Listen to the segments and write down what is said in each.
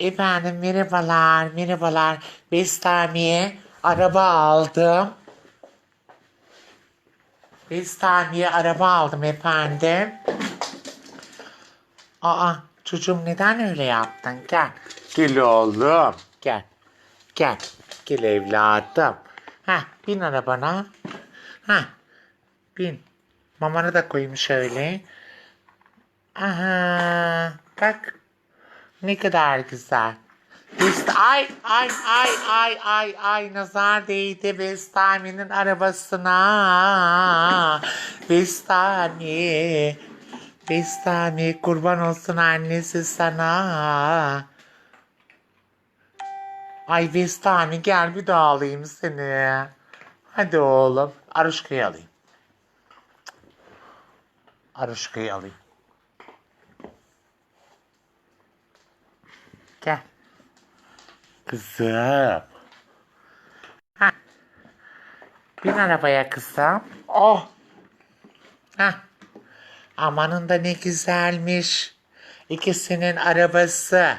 Efendim merhabalar, merhabalar. Bestami'ye araba aldım. Bestami'ye araba aldım efendim. Aa çocuğum neden öyle yaptın? Gel. Gel oğlum. Gel. Gel. Gel evladım. Heh bin arabana. Heh bin. Mamanı da koyayım şöyle. Aha bak. Ne kadar güzel. Best ay ay ay ay ay ay nazar değdi Bestami'nin arabasına. Bestami. Bestami kurban olsun annesi sana. Ay Bestami gel bir daha alayım seni. Hadi oğlum. Aruşka'yı alayım. Aruşka'yı alayım. Gel. Kızım. Ha. Bin arabaya kızım. Oh. Ha. Amanın da ne güzelmiş. İkisinin arabası.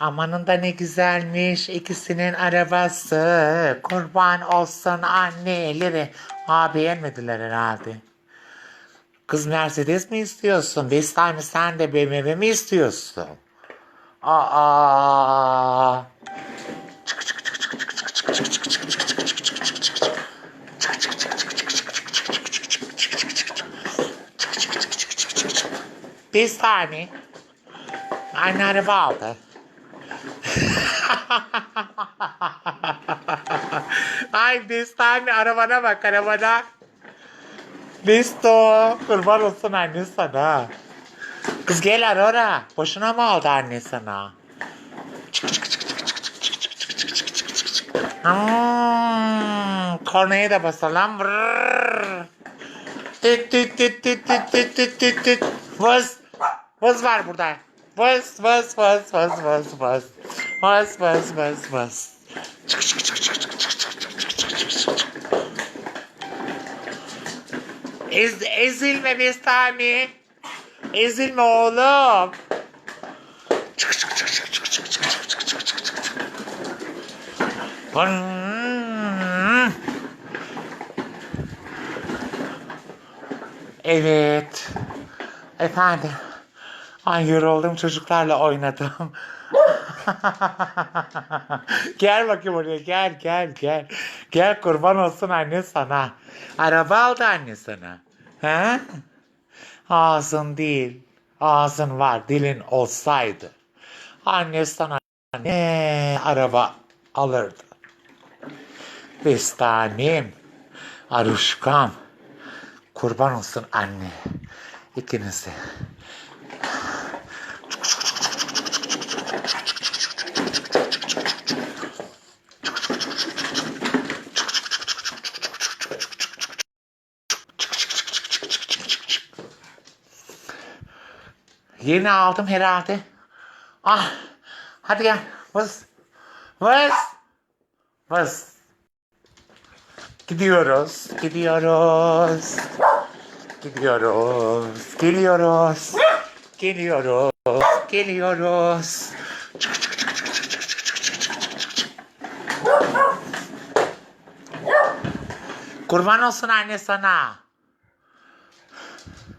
Amanın da ne güzelmiş. İkisinin arabası. Kurban olsun anneleri. Ha beğenmediler herhalde. Kız Mercedes mi istiyorsun? Bestami sen de BMW mi istiyorsun? Aa. Bestami. Anne araba aldı. Ay Bestami arabana bak arabana. Besto kurban olsun anne sana. Kız gel Aurora. Boşuna mı aldı anne sana? Hmm, kornaya da basalım. Vrrr. Tüt tüt tüt tüt tüt tüt tüt tüt tüt. Vız. Var burada. Vız vız vız vız vız vız. Vız vız vız vız. Ez, ezilme Bestami. Ezilme oğlum. Hmm. Evet. Efendim. Ay yoruldum çocuklarla oynadım. gel bakayım oraya gel gel gel. Gel kurban olsun anne sana. Araba aldı anne sana. He? Ağzın değil. Ağzın var dilin olsaydı. Anne sana ne araba alırdı. Bestanim. Aruşkam. Kurban olsun anne. İkinize. Yeni aldım herhalde. Ah. Hadi gel. Vız. Vız. Vız. Gidiyoruz. Gidiyoruz. Gidiyoruz. Geliyoruz. Geliyoruz. Geliyoruz. Çık, çık, çık, çık, çık, çık, çık, çık, çık, çık, çık. Kurban olsun anne sana.